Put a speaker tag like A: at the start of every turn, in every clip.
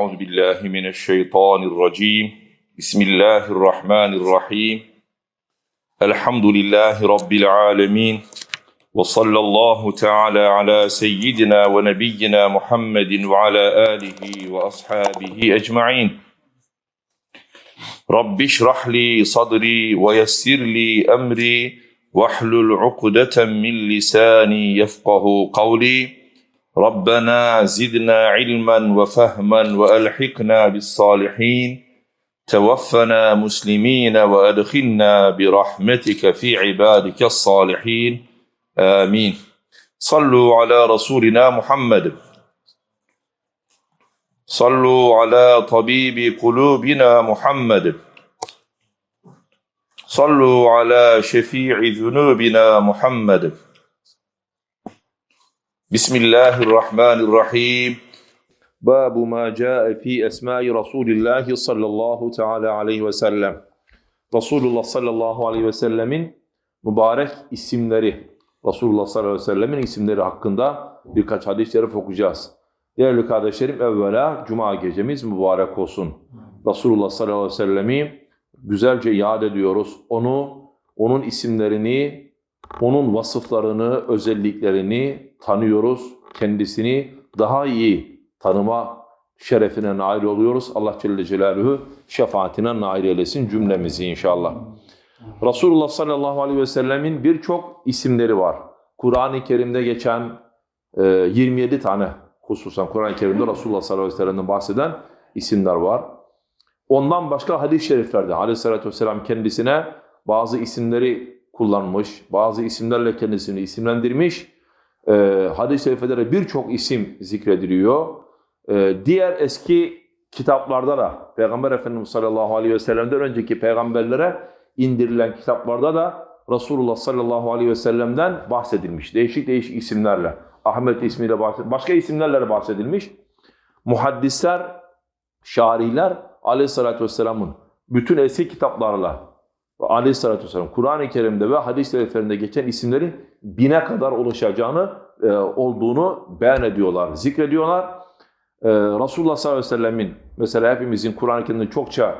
A: أعوذ بالله من الشيطان الرجيم. بسم الله الرحمن الرحيم. الحمد لله رب العالمين. وصلى الله تعالى على سيدنا ونبينا محمد وعلى آله وأصحابه أجمعين. رب اشرح لي صدري ويسر لي أمري واحلل عقدة من لساني يفقه قولي. ربنا زدنا علما وفهما وألحقنا بالصالحين. توفنا مسلمين وأدخلنا برحمتك في عبادك الصالحين. آمين. صلوا على رسولنا محمد. صلوا على طبيب قلوبنا محمد. صلوا على شفيع ذنوبنا محمد. بسم الله الرحمن الرحيم باب ما جاء في أسماء رسول الله صلى الله تعالى عليه وسلم Resulullah sallallahu aleyhi ve sellemin mübarek isimleri, Resulullah sallallahu aleyhi ve sellemin isimleri hakkında birkaç hadis-i şerif okuyacağız. Değerli kardeşlerim evvela Cuma gecemiz mübarek olsun. Resulullah sallallahu aleyhi ve sellemi güzelce yad ediyoruz. Onu, onun isimlerini, onun vasıflarını, özelliklerini tanıyoruz. Kendisini daha iyi tanıma şerefine nail oluyoruz. Allah Celle Celaluhu şefaatine nail eylesin cümlemizi inşallah. Resulullah sallallahu aleyhi ve sellemin birçok isimleri var. Kur'an-ı Kerim'de geçen e, 27 tane hususan Kur'an-ı Kerim'de Resulullah sallallahu aleyhi ve sellem'den bahseden isimler var. Ondan başka hadis-i şeriflerde aleyhissalatü vesselam kendisine bazı isimleri kullanmış, bazı isimlerle kendisini isimlendirmiş. E, hadis-i şeriflerde birçok isim zikrediliyor. E, diğer eski kitaplarda da Peygamber Efendimiz sallallahu aleyhi ve sellem'den önceki peygamberlere indirilen kitaplarda da Resulullah sallallahu aleyhi ve sellem'den bahsedilmiş. Değişik değişik isimlerle. Ahmet ismiyle bahsedilmiş. Başka isimlerle bahsedilmiş. Muhaddisler, şariler aleyhissalatü vesselamın bütün eski kitaplarla aleyhissalatü vesselam Kur'an-ı Kerim'de ve hadis-i geçen isimlerin bine kadar ulaşacağını e, olduğunu beyan ediyorlar, zikrediyorlar. E, Resulullah sallallahu aleyhi ve sellemin mesela hepimizin Kur'an-ı Kerim'de çokça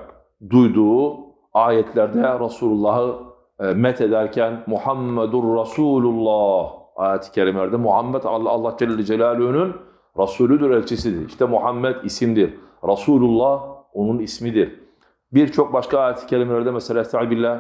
A: duyduğu ayetlerde Resulullah'ı e, met ederken Muhammedur Resulullah ayet-i kerimelerde Muhammed Allah, Allah Celle Celaluhu'nun Resulüdür, elçisidir. İşte Muhammed isimdir. Resulullah onun ismidir. Birçok başka ayet-i kerimelerde mesela Estağfirullah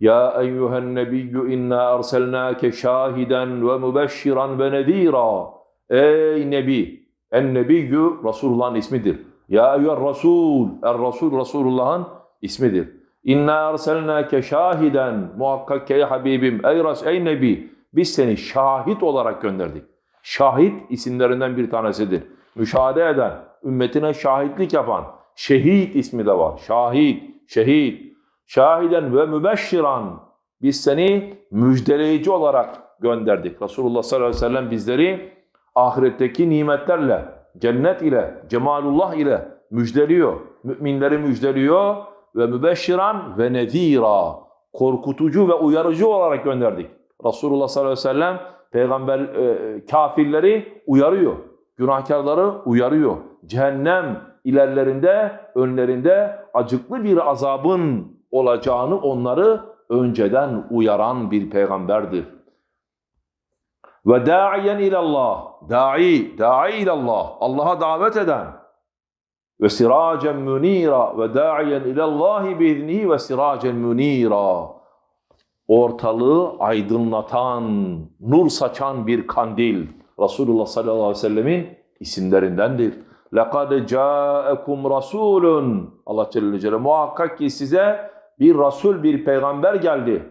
A: Nebiyyü inna erselnâke şahiden ve mübeşşiran ve nedîrâ Ey Nebi! En nebiyyü Resulullah'ın ismidir. Ya eyyühen Resul! Er Resul Resulullah'ın ismidir. İnna erselnâke şahiden muhakkak ki ey Habibim, ey, Res, ey Nebi biz seni şahit olarak gönderdik. Şahit isimlerinden bir tanesidir. Müşahede eden, ümmetine şahitlik yapan, şehit ismi de var. Şahit, şehit. Şahiden ve mübeşşiran. Biz seni müjdeleyici olarak gönderdik. Resulullah sallallahu aleyhi ve sellem bizleri ahiretteki nimetlerle, cennet ile, cemalullah ile müjdeliyor. Müminleri müjdeliyor ve mübeşşiran ve nezira. Korkutucu ve uyarıcı olarak gönderdik. Resulullah sallallahu aleyhi ve sellem peygamber e, kafirleri uyarıyor. Günahkarları uyarıyor. Cehennem ilerlerinde, önlerinde acıklı bir azabın olacağını onları önceden uyaran bir peygamberdir. Ve da'iyen ilallah, da'i, da'i ilallah, Allah'a davet eden ve siracen munira ve da'iyen ilallahi biiznihi ve siracen munira ortalığı aydınlatan, nur saçan bir kandil. Resulullah sallallahu aleyhi ve sellemin isimlerindendir. لَقَدْ جَاءَكُمْ رَسُولٌ Allah Celle Celle muhakkak ki size bir Rasul, bir peygamber geldi.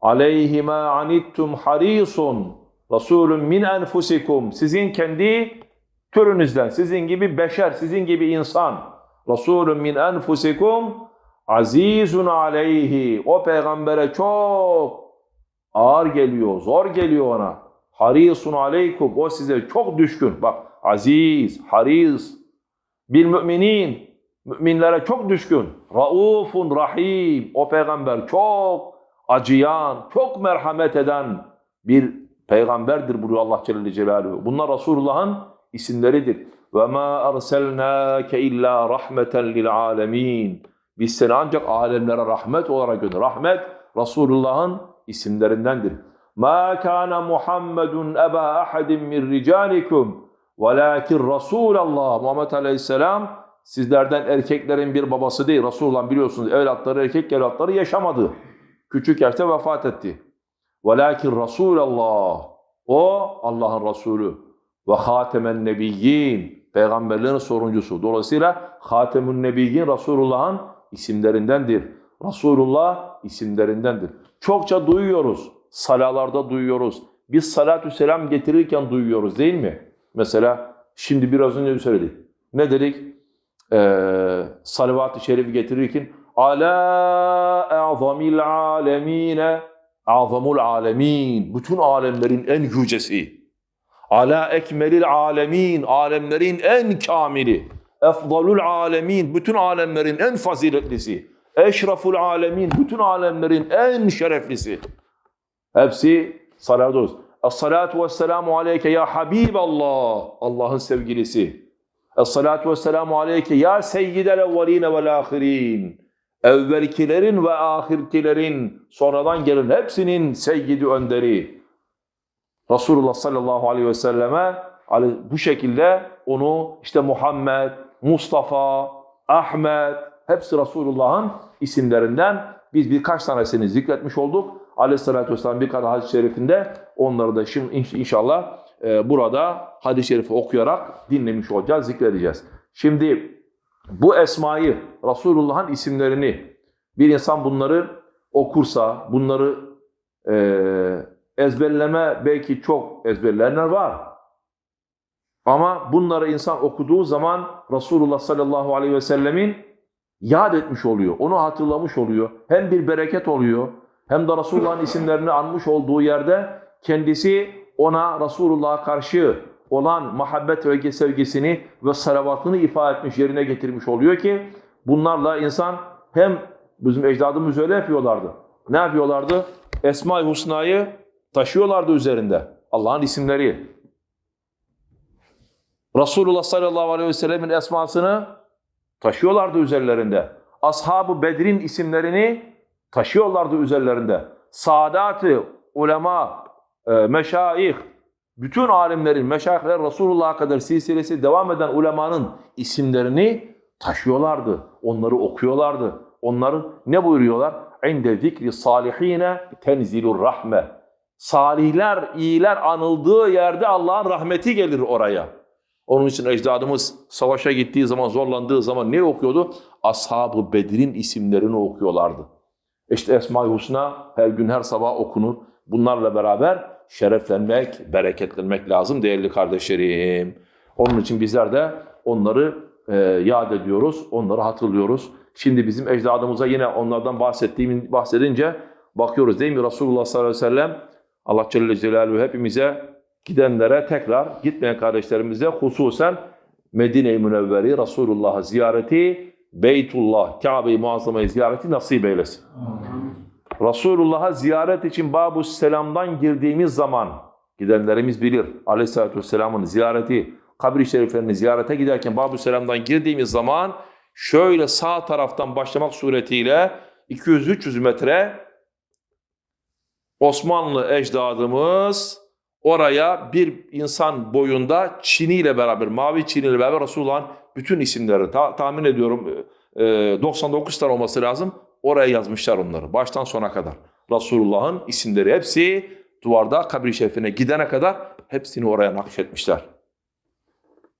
A: Aleyhime anittum harisun. Resulüm min enfusikum. Sizin kendi türünüzden, sizin gibi beşer, sizin gibi insan. Resulüm min enfusikum. Azizun aleyhi. O peygambere çok ağır geliyor, zor geliyor ona. Harisun aleykum. O size çok düşkün. Bak aziz, haris. Bir müminin müminlere çok düşkün. Raufun rahim. O peygamber çok acıyan, çok merhamet eden bir peygamberdir buyuruyor Allah Celle Celaluhu. Bunlar Resulullah'ın isimleridir. Ve ma erselnake illa rahmeten lil alemin. Biz seni ancak alemlere rahmet olarak gönderdik. Rahmet Resulullah'ın isimlerindendir. Ma kana Muhammedun eba ahadin min ricalikum velakin Resulallah Muhammed Aleyhisselam sizlerden erkeklerin bir babası değil. Resulullah biliyorsunuz evlatları erkek evlatları yaşamadı. Küçük yaşta vefat etti. Velakin Resulallah o Allah'ın Resulü ve hatemen nebiyyin peygamberlerin soruncusu. Dolayısıyla hatemun nebiyyin Resulullah'ın isimlerindendir. Resulullah isimlerindendir. Çokça duyuyoruz. Salalarda duyuyoruz. Biz salatü selam getirirken duyuyoruz değil mi? Mesela şimdi biraz önce söyledik. Ne dedik? Ee, salavat-ı şerif getirirken ala azamil alemine azamul alemin bütün alemlerin en yücesi. Ala ekmelil alemin alemlerin en kamili efdalul alemin bütün alemlerin en faziletlisi. Eşraful alemin bütün alemlerin en şereflisi. Hepsi salat olsun. Es-salatu vesselamu aleyke ya Habiballah Allah'ın sevgilisi Es-salatu vesselamu aleyke ya seyyidel evveline vel ahirin evvelkilerin ve ahirkilerin sonradan gelen hepsinin seyyidi önderi Resulullah sallallahu aleyhi ve selleme bu şekilde onu işte Muhammed, Mustafa, Ahmet hepsi Resulullah'ın isimlerinden biz birkaç tanesini zikretmiş olduk. Aleyhissalatü vesselam birkaç hadis-i şerifinde onları da şimdi inş- inşallah e, burada hadis-i şerifi okuyarak dinlemiş olacağız, zikredeceğiz. Şimdi bu esmayı, Resulullah'ın isimlerini bir insan bunları okursa, bunları e, ezberleme belki çok ezberleyenler var. Ama bunları insan okuduğu zaman Resulullah sallallahu aleyhi ve sellemin yad etmiş oluyor, onu hatırlamış oluyor. Hem bir bereket oluyor, hem de Resulullah'ın isimlerini anmış olduğu yerde kendisi ona Resulullah'a karşı olan muhabbet ve sevgisini ve salavatını ifade etmiş, yerine getirmiş oluyor ki bunlarla insan hem bizim ecdadımız öyle yapıyorlardı. Ne yapıyorlardı? Esma-i Husna'yı taşıyorlardı üzerinde. Allah'ın isimleri. Resulullah sallallahu aleyhi ve sellemin esmasını taşıyorlardı üzerlerinde. Ashab-ı Bedir'in isimlerini taşıyorlardı üzerlerinde. Sadat-ı ulema, e, meşayih, bütün alimlerin, meşayihler Resulullah'a kadar silsilesi devam eden ulemanın isimlerini taşıyorlardı. Onları okuyorlardı. Onları ne buyuruyorlar? İnde zikri salihine tenzilur rahme. Salihler, iyiler anıldığı yerde Allah'ın rahmeti gelir oraya. Onun için ecdadımız savaşa gittiği zaman, zorlandığı zaman ne okuyordu? Ashab-ı Bedir'in isimlerini okuyorlardı. İşte Esma-i Husna her gün her sabah okunur. Bunlarla beraber şereflenmek, bereketlenmek lazım değerli kardeşlerim. Onun için bizler de onları e, yad ediyoruz, onları hatırlıyoruz. Şimdi bizim ecdadımıza yine onlardan bahsettiğim bahsedince bakıyoruz değil mi? Resulullah sallallahu aleyhi ve sellem Allah Celle Celaluhu hepimize gidenlere tekrar gitmeyen kardeşlerimize hususen Medine-i Münevveri Resulullah'ı ziyareti, Beytullah, Kabe-i Muazzama'yı ziyareti nasip eylesin. Resulullah'a ziyaret için Babu Selam'dan girdiğimiz zaman gidenlerimiz bilir. Aleyhisselatü Vesselam'ın ziyareti, kabir-i şeriflerini ziyarete giderken Babu Selam'dan girdiğimiz zaman şöyle sağ taraftan başlamak suretiyle 200-300 metre Osmanlı ecdadımız oraya bir insan boyunda çiniyle beraber, mavi çiniyle beraber Resulullah'ın bütün isimleri ta- tahmin ediyorum e, 99 tane olması lazım. Oraya yazmışlar onları baştan sona kadar. Resulullah'ın isimleri hepsi duvarda kabri şerifine gidene kadar hepsini oraya nakşetmişler.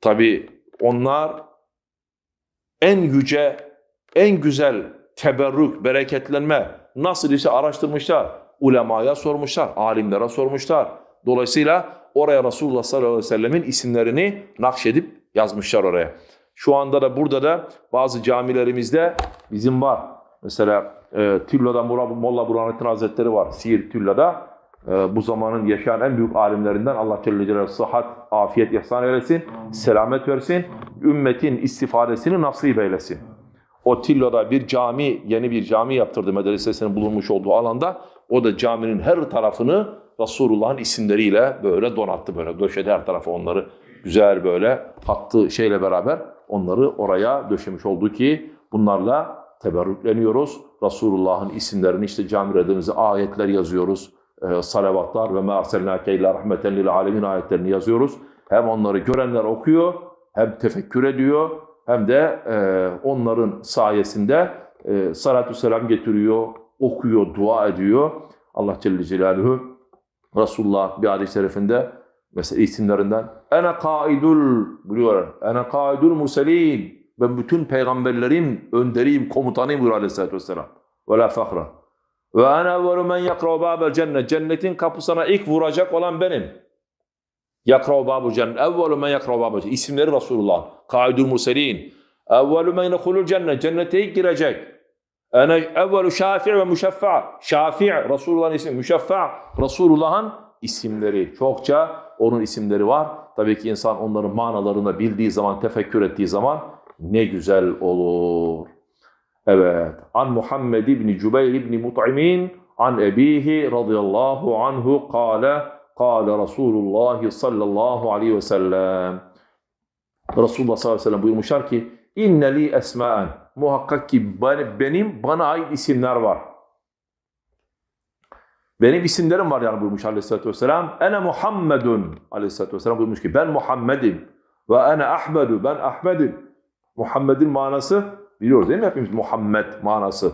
A: Tabi onlar en yüce, en güzel teberrük, bereketlenme nasıl ise araştırmışlar. Ulemaya sormuşlar, alimlere sormuşlar. Dolayısıyla oraya Resulullah sallallahu aleyhi ve sellemin isimlerini nakşedip yazmışlar oraya. Şu anda da burada da bazı camilerimizde bizim var. Mesela e, Tülla'da Molla Burhanettin Hazretleri var. Siirt Tülla'da. E, bu zamanın yaşayan en büyük alimlerinden Allah Celle Celaluhu sıhhat, afiyet ihsan eylesin. Selamet versin. Ümmetin istifadesini nasip eylesin. O Tillo'da bir cami, yeni bir cami yaptırdı medresesinin bulunmuş olduğu alanda. O da caminin her tarafını Resulullah'ın isimleriyle böyle donattı böyle döşedi her tarafa onları güzel böyle hattı şeyle beraber onları oraya döşemiş oldu ki bunlarla teberrükleniyoruz. Resulullah'ın isimlerini işte camilerimize ayetler yazıyoruz. E, salavatlar ve ma arselnake illa rahmeten lil alemin ayetlerini yazıyoruz. Hem onları görenler okuyor, hem tefekkür ediyor, hem de e, onların sayesinde e, salatü selam getiriyor, okuyor, dua ediyor. Allah Celle Celaluhu Resulullah bir hadis-i şerifinde mesela isimlerinden ene kaidul buyuruyor. Ene kaidul muselin. Ben bütün peygamberlerin önderiyim, komutanıyım buyuruyor Aleyhisselatü Vesselam. Ve la fahra. Ve ene evvelu men yakrav babel cennet. Cennetin kapısına ilk vuracak olan benim. Yakrav babel cennet. Evvelu men yakrav babel cennet. İsimleri Resulullah. Kaidul muselin. Evvelu men yekulul cennet. Cennete ilk girecek. Ene evvelu şafi' ve müşeffa. Şafi' Resulullah'ın ismi. Müşeffa Resulullah'ın isimleri. Çokça onun isimleri var. Tabii ki insan onların manalarını bildiği zaman, tefekkür ettiği zaman ne güzel olur. Evet. An Muhammed ibn Cübeyr ibn Mut'imin an ebihi radıyallahu anhu kâle kâle Resulullah sallallahu aleyhi ve sellem. Resulullah sallallahu aleyhi ve sellem buyurmuşlar ki inne li esmaen muhakkak ki benim bana ait isimler var. Benim isimlerim var yani buyurmuş aleyhissalatü vesselam. Ene Muhammedun aleyhissalatü vesselam buyurmuş ki ben Muhammed'im. Ve ene Ahmedu ben Ahmet'im. Muhammed'in manası biliyoruz değil mi hepimiz Muhammed manası.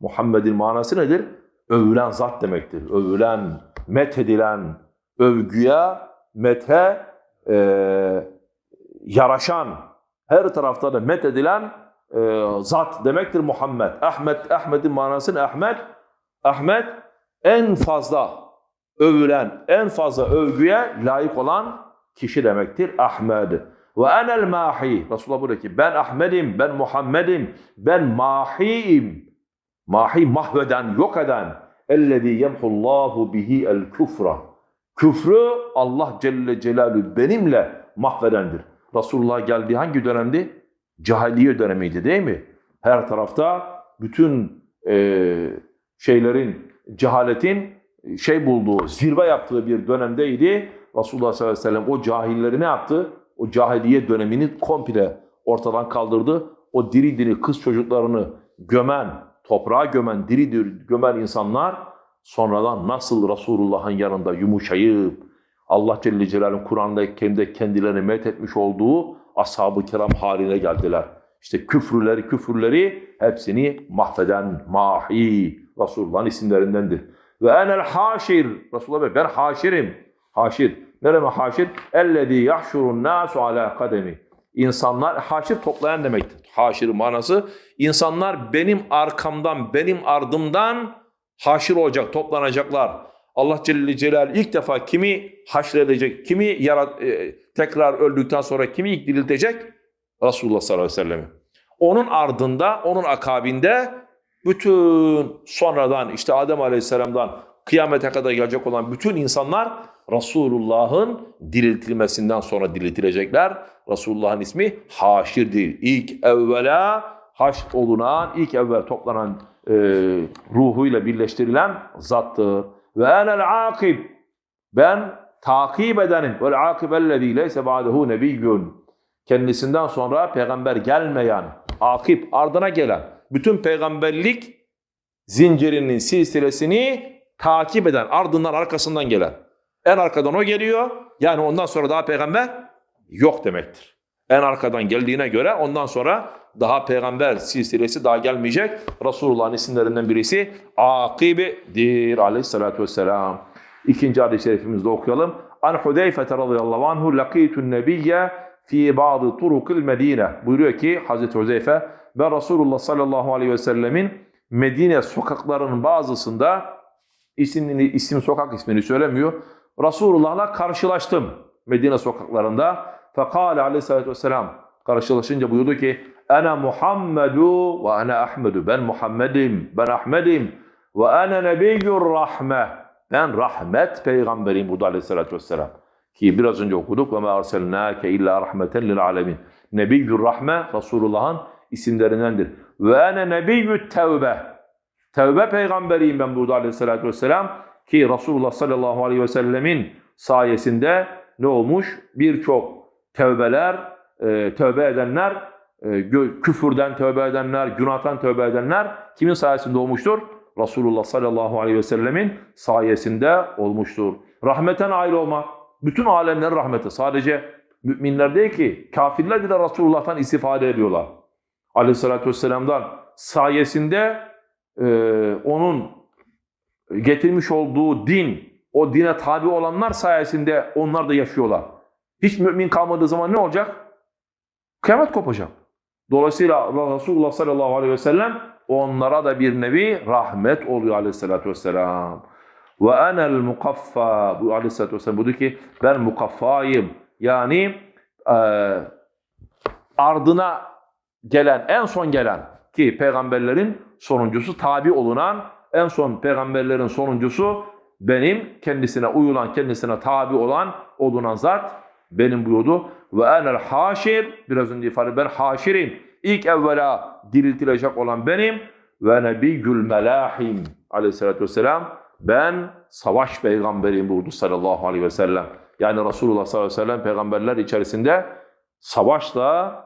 A: Muhammed'in manası nedir? Övülen zat demektir. Övülen, methedilen, övgüye, methe e, yaraşan, her tarafta da methedilen e, zat demektir Muhammed. Ahmet, Ahmet'in manası ne? Ahmet, Ahmet en fazla övülen, en fazla övgüye layık olan kişi demektir Ahmed. Ve enel mahi. Resulullah buyuruyor ki ben Ahmet'im, ben Muhammed'im, ben mahiyim. Mahi mahveden, yok eden. Ellezî yemhullahu bihi el küfra. Küfrü Allah Celle Celaluhu benimle mahvedendir. Resulullah geldiği hangi dönemdi? Cahiliye dönemiydi değil mi? Her tarafta bütün e, şeylerin, cehaletin şey bulduğu, zirve yaptığı bir dönemdeydi. Resulullah sallallahu aleyhi ve sellem o cahilleri ne yaptı? O cahiliye dönemini komple ortadan kaldırdı. O diri diri kız çocuklarını gömen, toprağa gömen, diri diri gömen insanlar sonradan nasıl Resulullah'ın yanında yumuşayıp Allah Celle Celaluhu'nun Kur'an'da kendi kendilerini met etmiş olduğu ashab-ı kiram haline geldiler. İşte küfürleri küfürleri hepsini mahveden mahi Resulullah'ın isimlerindendir. Ve enel haşir Resulullah ben haşirim. Haşir. Ne demek haşir? Ellezî yahşurun nasu ala kademi. İnsanlar haşir toplayan demektir. Haşir manası insanlar benim arkamdan, benim ardımdan haşir olacak, toplanacaklar. Allah Celle Celal ilk defa kimi haşredecek, kimi yarat, e, tekrar öldükten sonra kimi ilk diriltecek? Resulullah sallallahu aleyhi ve sellem. Onun ardında, onun akabinde bütün sonradan işte Adem aleyhisselamdan kıyamete kadar gelecek olan bütün insanlar Resulullah'ın diriltilmesinden sonra diriltilecekler. Resulullah'ın ismi haşirdir. İlk evvela haşr olunan, ilk evvel toplanan e, ruhuyla birleştirilen zattır. Ve enel akib. Ben takip edenim. Vel akibellezî leyse ba'dehu nebiyyun. Kendisinden sonra peygamber gelmeyen, akip ardına gelen, bütün peygamberlik zincirinin silsilesini takip eden, ardından arkasından gelen. En arkadan o geliyor. Yani ondan sonra daha peygamber yok demektir. En arkadan geldiğine göre ondan sonra daha peygamber silsilesi daha gelmeyecek. Resulullah'ın isimlerinden birisi Akibidir aleyhissalatü vesselam. İkinci hadis-i şerifimizde okuyalım. An Hudeyfete radıyallahu anhu lakitun nebiyye fi bazı turukil medine. Buyuruyor ki Hazreti Huzeyfe ben Resulullah sallallahu aleyhi ve sellemin Medine sokaklarının bazısında isimini, isim sokak ismini söylemiyor. Resulullah'la karşılaştım Medine sokaklarında. Fekale aleyhissalatü vesselam karşılaşınca buyurdu ki Ene Muhammedu ve ene Ahmedu. Ben Muhammed'im, ben Ahmet'im. Ve ene nebiyyur rahme. Ben rahmet peygamberiyim burada aleyhissalatü vesselam. Ki biraz önce okuduk. Ve me arselnâke illa rahmeten lil alemin. Nebiyyur rahme Resulullah'ın isimlerindendir. Ve ene nebiyyü tevbe. Tevbe peygamberiyim ben burada aleyhissalatü vesselam. Ki Resulullah sallallahu aleyhi ve sellemin sayesinde ne olmuş? Birçok tövbeler, e, tövbe edenler, e, küfürden tövbe edenler, günahtan tövbe edenler kimin sayesinde olmuştur? Resulullah sallallahu aleyhi ve sellemin sayesinde olmuştur. Rahmeten ayrı olmak, bütün alemlerin rahmeti. Sadece müminler değil ki, kafirler bile Resulullah'tan istifade ediyorlar. Aleyhissalatü vesselam'dan sayesinde e, onun getirmiş olduğu din, o dine tabi olanlar sayesinde onlar da yaşıyorlar. Hiç mümin kalmadığı zaman ne olacak? Kıyamet kopacak. Dolayısıyla Resulullah sallallahu aleyhi ve sellem onlara da bir nevi rahmet oluyor aleyhissalatü vesselam. Ve enel mukaffa. Bu aleyhissalatü vesselam buyurdu ki ben mukaffayım. Yani e, ardına gelen, en son gelen ki peygamberlerin sonuncusu tabi olunan en son peygamberlerin sonuncusu benim kendisine uyulan, kendisine tabi olan, olunan zat benim buyurdu. Ve enel haşir, biraz önce ifade ben haşirim. İlk evvela diriltilecek olan benim ve nebiyyül melahim aleyhissalatü vesselam ben savaş peygamberiyim buyurdu sallallahu aleyhi ve sellem. Yani Resulullah sallallahu aleyhi ve sellem peygamberler içerisinde savaşla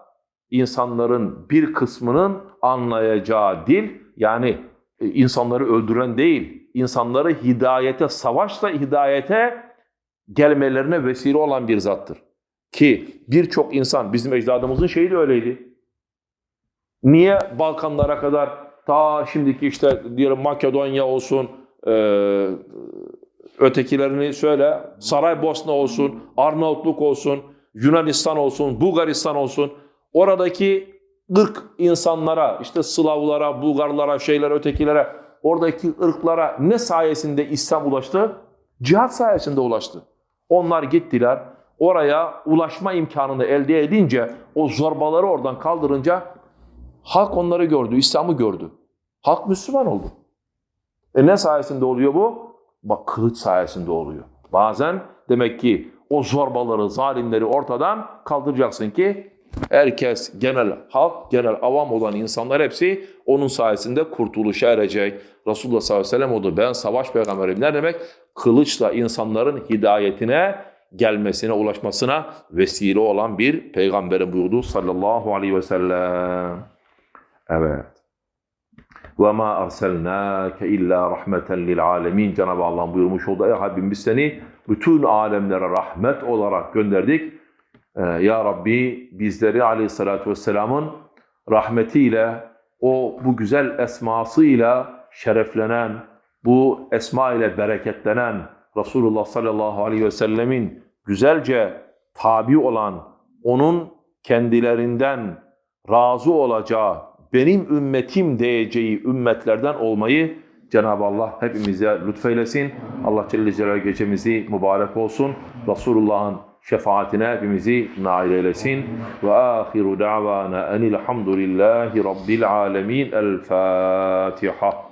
A: insanların bir kısmının anlayacağı dil yani insanları öldüren değil, insanları hidayete, savaşla hidayete gelmelerine vesile olan bir zattır. Ki birçok insan, bizim ecdadımızın şeyi de öyleydi. Niye Balkanlara kadar ta şimdiki işte diyelim Makedonya olsun, e, ötekilerini söyle, Saraybosna olsun, Arnavutluk olsun, Yunanistan olsun, Bulgaristan olsun, oradaki ırk insanlara, işte Slavlara, Bulgarlara, şeyler, ötekilere, oradaki ırklara ne sayesinde İslam ulaştı? Cihat sayesinde ulaştı. Onlar gittiler, oraya ulaşma imkanını elde edince, o zorbaları oradan kaldırınca halk onları gördü, İslam'ı gördü. Halk Müslüman oldu. E ne sayesinde oluyor bu? Bak kılıç sayesinde oluyor. Bazen demek ki o zorbaları, zalimleri ortadan kaldıracaksın ki Herkes, genel halk, genel avam olan insanlar hepsi onun sayesinde kurtuluşa erecek. Resulullah sallallahu aleyhi ve sellem o da ben savaş peygamberiyim. Ne demek? Kılıçla insanların hidayetine gelmesine, ulaşmasına vesile olan bir peygamberin buyurdu sallallahu aleyhi ve sellem. Evet. Ve ma arselnake illa rahmeten lil alemin. Cenab-ı Allah buyurmuş oldu. Ey Rabbim biz seni bütün alemlere rahmet olarak gönderdik. Ee, ya Rabbi bizleri aleyhissalatü vesselamın rahmetiyle, o bu güzel esmasıyla şereflenen, bu esma ile bereketlenen Resulullah sallallahu aleyhi ve sellemin güzelce tabi olan, onun kendilerinden razı olacağı, benim ümmetim diyeceği ümmetlerden olmayı Cenab-ı Allah hepimize lütfeylesin. Allah Celle Celaluhu gecemizi mübarek olsun. Resulullah'ın şefaatine hepimizi nail eylesin. Ve ahiru da'vana enilhamdülillahi rabbil alemin. El Fatiha.